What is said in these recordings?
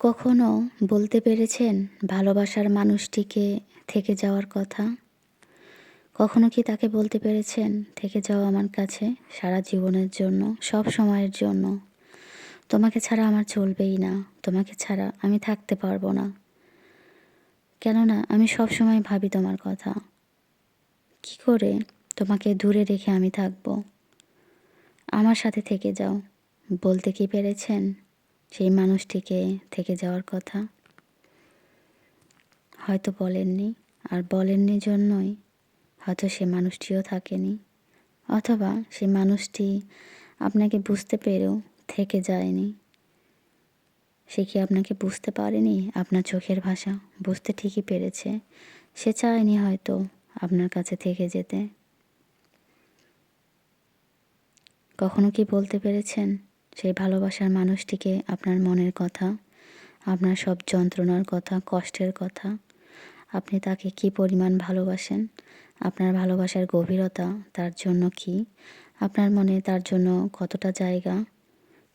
কখনো বলতে পেরেছেন ভালোবাসার মানুষটিকে থেকে যাওয়ার কথা? কখনো কি তাকে বলতে পেরেছেন থেকে যাও আমার কাছে সারা জীবনের জন্য, সব সময়ের জন্য? তোমাকে ছাড়া আমার চলবেই না, তোমাকে ছাড়া আমি থাকতে পারব না। কেননা আমি সব সময় ভাবি তোমার কথা। কি করে তোমাকে দূরে রেখে আমি থাকব? আমার সাথে থেকে যাও। বলতে কি পেরেছেন? সেই মানুষটিকে থেকে যাওয়ার কথা। হয়তো বলেননি, আর বলেননি জন্যই হয়তো সে মানুষটিও থাকেনি। অথবা সে মানুষটি আপনাকে বুঝতে পেরেও থেকে যায়নি। সে কি আপনাকে বুঝতে পারেনি? আপনার চোখের ভাষা বুঝতে ঠিকই পেরেছে। সে চায়নি হয়তো আপনার কাছে থেকে যেতে। কখনো কি বলতে পেরেছেন? সেই ভালোবাসার মানুষটিকে আপনার মনের কথা, আপনার সব যন্ত্রণার কথা, কষ্টের কথা, আপনি তাকে কি পরিমাণ ভালোবাসেন? আপনার ভালোবাসার গভীরতা তার জন্য কি? আপনার মনে তার জন্য কতটা জায়গা?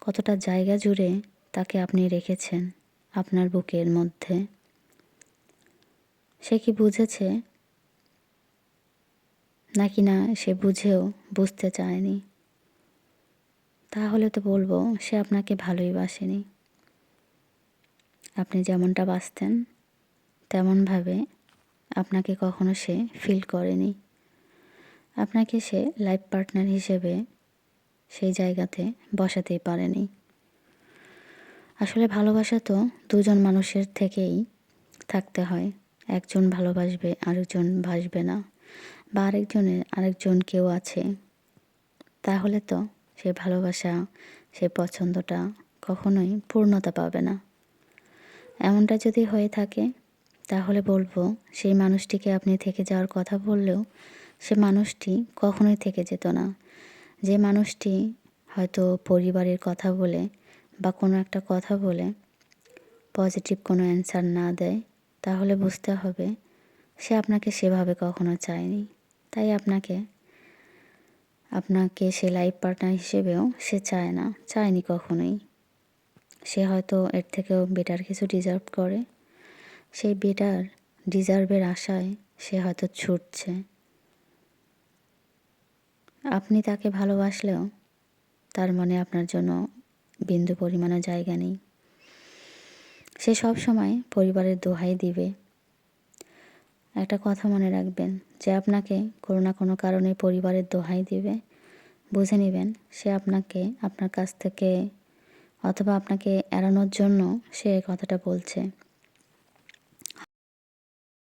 কতটা জায়গা জুড়ে তাকে আপনি রেখেছেন আপনার বুকের মধ্যে? সে কি বুঝেছে? নাকি না, সে বুঝেও বুঝতে চায়নি। তাহলে তো বলব, সে আপনাকে ভালোই বাসেনি। আপনি যেমনটা বাসতেন, তেমনভাবে আপনাকে কখনো সে ফিল করেনি। আপনাকে সে লাইফ পার্টনার হিসেবে সেই জায়গাতে বসাতেই পারেনি। আসলে ভালোবাসা তো দুজন মানুষের থেকেই থাকতে হয়। একজন ভালোবাসবে, আরেকজন বাসবে না। বা আরেকজনের, আরেকজন কেউ আছে, তাহলে তো সে ভালোবাসা, সে পছন্দটা কখনোই পূর্ণতা পাবে না। এমনটা যদি হয়ে থাকে, তাহলে বলব সেই মানুষটিকে আপনি থেকে যাওয়ার কথা বললেও সে মানুষটি কখনোই থেকে যেত না। যে মানুষটি হয়তো পরিবারের কথা বলে বা কোনো একটা কথা বলে, পজিটিভ কোনো অ্যান্সার না দেয়, তাহলে বুঝতে হবে সে আপনাকে সেভাবে কখনো চায়নি। তাই আপনাকে আপনাকে সে লাইফ পার্টনার হিসেবেও সে চায় না, চায়নি কখনোই। সে হয়তো এর থেকেও বেটার কিছু ডিজার্ভ করে। সেই বেটার ডিজার্ভের আশায় সে হয়তো ছুটছে। আপনি তাকে ভালোবাসলেও তার মনে আপনার জন্য বিন্দু পরিমাণও জায়গা নেই। সে সব সময় পরিবারের দোহাই দিবে। একটা কথা মনে রাখবেন যে আপনাকে কোনো না কোনো কারণে পরিবারের দোহাই দিবে। বুঝে নেবেন সে আপনাকে আপনার কাছ থেকে অথবা আপনাকে এড়ানোর জন্য সে কথাটা বলছে।